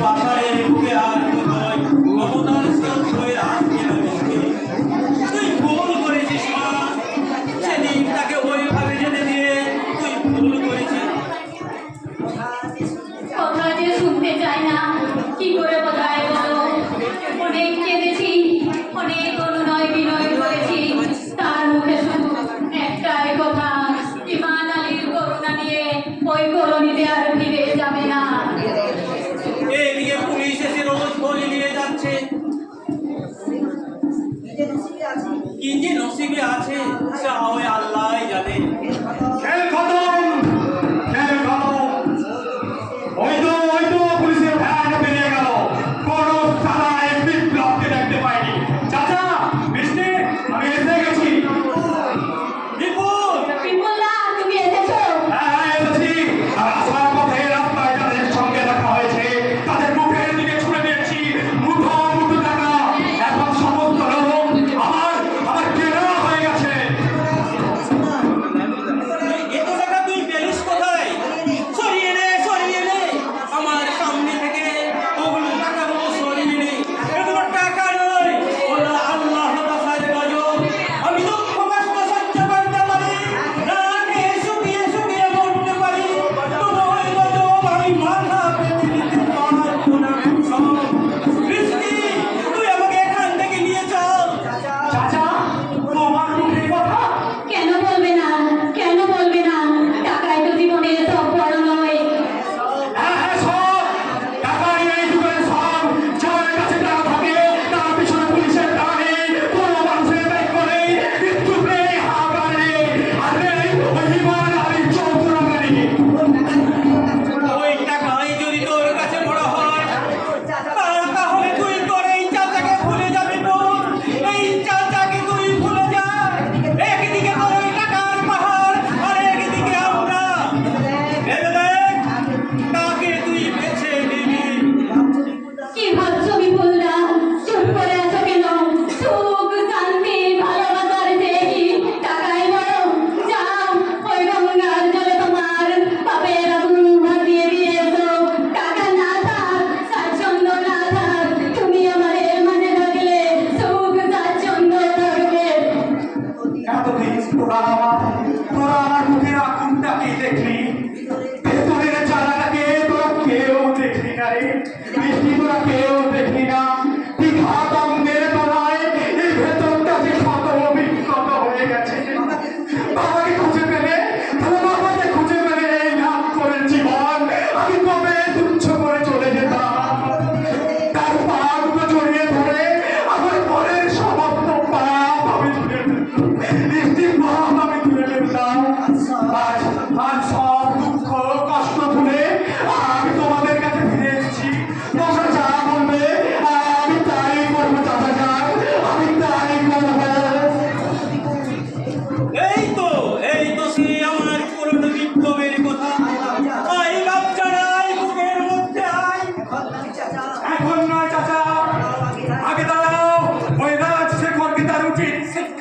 পাহাড়ের বুকে আর কোথায়? মমতার সব হয়ে কি যে নসিবে আছে যা হয়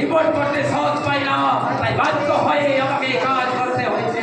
রিপোর্ট করতে সহজ পাই না তাই বাধ্য হয়ে আমাকে কাজ করতে হয়েছে।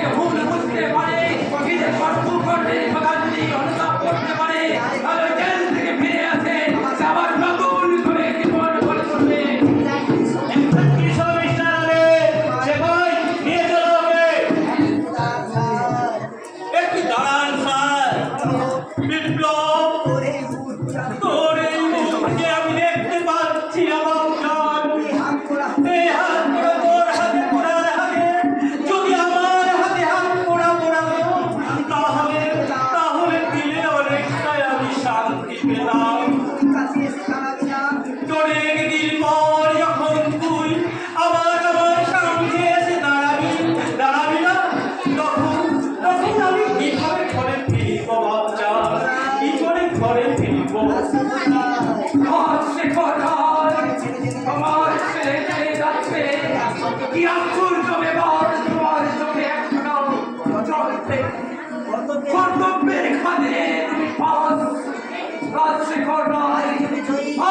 রাজশেখর রায়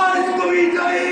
আজ তুমি জয়ী।